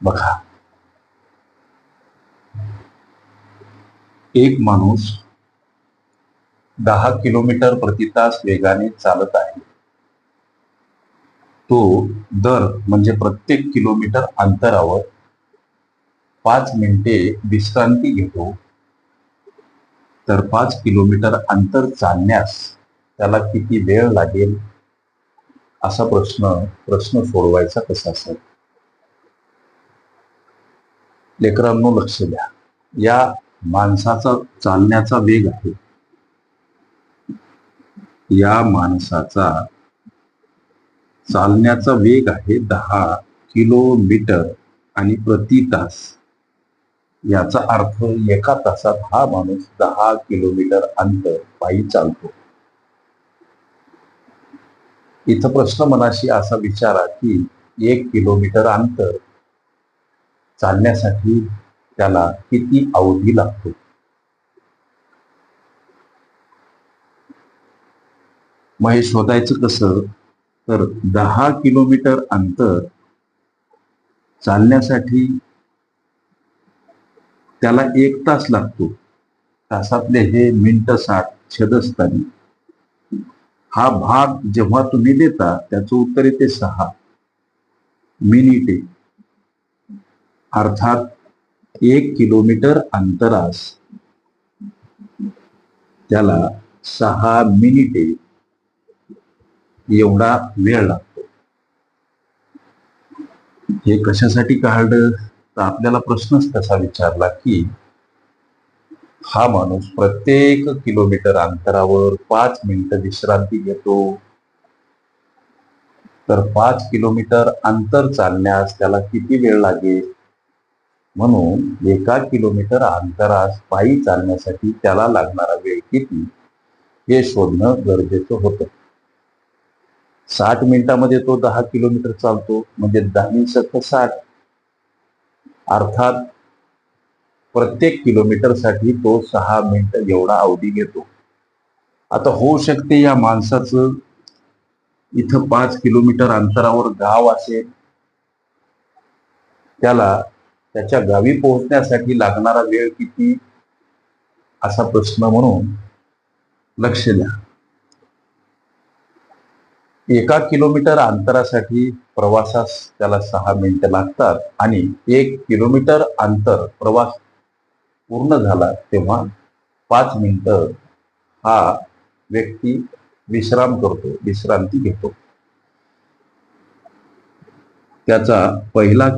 बघा. एक माणूस दहा किलोमीटर प्रति तास वेगाने चालत आहे. तो दर म्हणजे प्रत्येक किलोमीटर अंतरावर पाच मिनिटे विश्रांती घेतो. तर पाच किलोमीटर अंतर चालण्यास त्याला किती वेळ लागेल? असा प्रश्न प्रश्न सोडवायचा कसा असेल लेकरांनो लक्ष द्या. या माणसाचा चालण्याचा वेग आहे. या माणसाचा चालण्याचा वेग आहे दहा किलोमीटर आणि प्रति तास. याचा अर्थ एका तासात हा माणूस दहा किलोमीटर अंतर पायी चालतो. इथं प्रश्न मनाशी असा विचारा की एक किलोमीटर अंतर चालण्यासाठी त्याला किती अवधी लागतो? मग हे शोधायचं कसं? तर दहा किलोमीटर अंतर चालण्यासाठी त्याला एक तास लागतो. तासातले हे मिनट साठ छेदस्थानी हा भाग जेव्हा तुम्ही देता त्याचं उत्तर येते सहा. मिनिटे. अर्थात एक किलोमीटर अंतरास. त्याला सहा मिनिटे एवढा वेळ लागतो. हे कशासाठी काढलं तर आपल्याला प्रश्नच तसा विचारला की हा माणूस प्रत्येक किलोमीटर अंतरावर पाच मिनिट विश्रांती घेतो. तर पाच किलोमीटर अंतर चालण्यास त्याला किती वेळ लागेल? म्हणून एका किलोमीटर अंतरास पायी चालण्यासाठी त्याला लागणारा वेळ किती हे शोधणं गरजेचं होतं. साठ मिनिटामध्ये तो दहा किलोमीटर चालतो म्हणजे दहा सत्त साठ. अर्थात प्रत्येक किलोमीटरसाठी तो सहा मिनिट एवढा अवधी घेतो. आता होऊ शकते या माणसाचं इथं पाच किलोमीटर अंतरावर गाव असेल त्याला त्याच्या गावी पोहोचण्यासाठी लागणारा वेळ किती? असा प्रश्न म्हणून लक्ष द्या. एका किलोमीटर अंतरासाठी प्रवासास त्याला सहा मिनिटं लागतात आणि एक किलोमीटर अंतर प्रवास पूर्ण झाला तेव्हा पाच मिनिटं हा व्यक्ती विश्राम करतो विश्रांती घेतो. त्याचा पहिला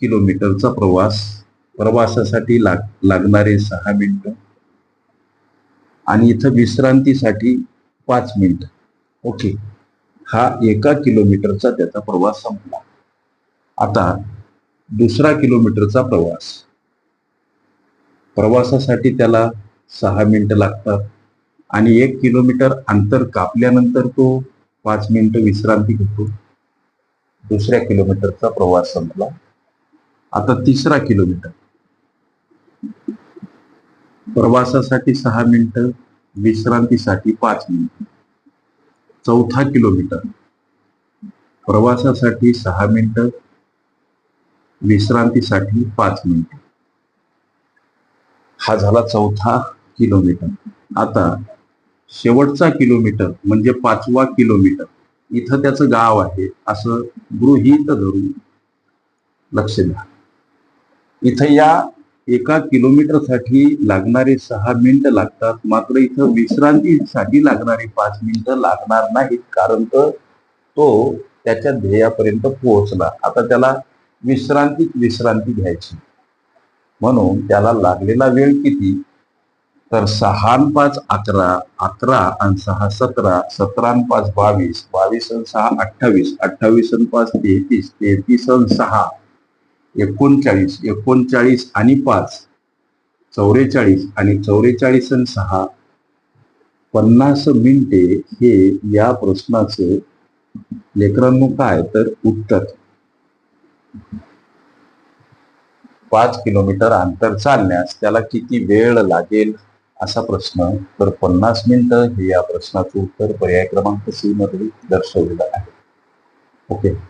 किलोमीटरचा प्रवास प्रवासासाठी लाग लागणारे सहा मिनिट आणि इथं विश्रांतीसाठी पाच मिनिट. ओके. हा एका किलोमीटरचा त्याचा प्रवास संपला. आता दुसरा किलोमीटरचा प्रवास. प्रवासासाठी त्याला सहा मिनिटं लागतात आणि एक किलोमीटर अंतर कापल्यानंतर तो पाच मिनिटं विश्रांती घेतो. दुसऱ्या किलोमीटरचा प्रवास संपला. आता तिसरा किलोमीटर. प्रवासासाठी सहा मिनिटं विश्रांतीसाठी पाच मिनिटं. चौथा किलोमीटर. प्रवासासाठी सहा मिनिटं विश्रांतीसाठी पाच मिनिटं. हा झाला चौथा किलोमीटर. आता शेवटचा किलोमीटर म्हणजे पाचवा किलोमीटर. इथं त्याचं गाव आहे असं गृहीत धरून लक्ष द्या. इथं या एका किलोमीटरसाठी लागणारे सहा मिनिटं लागतात. मात्र इथं विश्रांतीसाठी लागणारे पाच मिनिटं लागणार नाहीत. कारण तर तो त्याच्या ध्येयापर्यंत पोहोचला. आता त्याला विश्रांतीत विश्रांती घ्यायची. म्हणून त्याला लागलेला वेळ किती? तर सहा आणि पाच अकरा अकरा आणि सहा सतरा सतरा पाच बावीस बावीस आणि सहा अठ्ठावीस अठ्ठावीस आणि पाच तेहतीस तेहतीस आणि सहा. एकोणचाळीस एकोणचाळीस आणि पाच चौवेचाळीस आणि चौवेचाळीस आणि सहा पन्नास मिनिटे हे या प्रश्नाचं लेकरांनो काय तर उत्तर. पाच किलोमीटर अंतर चालण्यास त्याला किती वेळ लागेल असा प्रश्न? तर पन्नास मिनिटं हे या प्रश्नाचं उत्तर पर्याय क्रमांक सी मध्ये दर्शवलेलं आहे. ओके.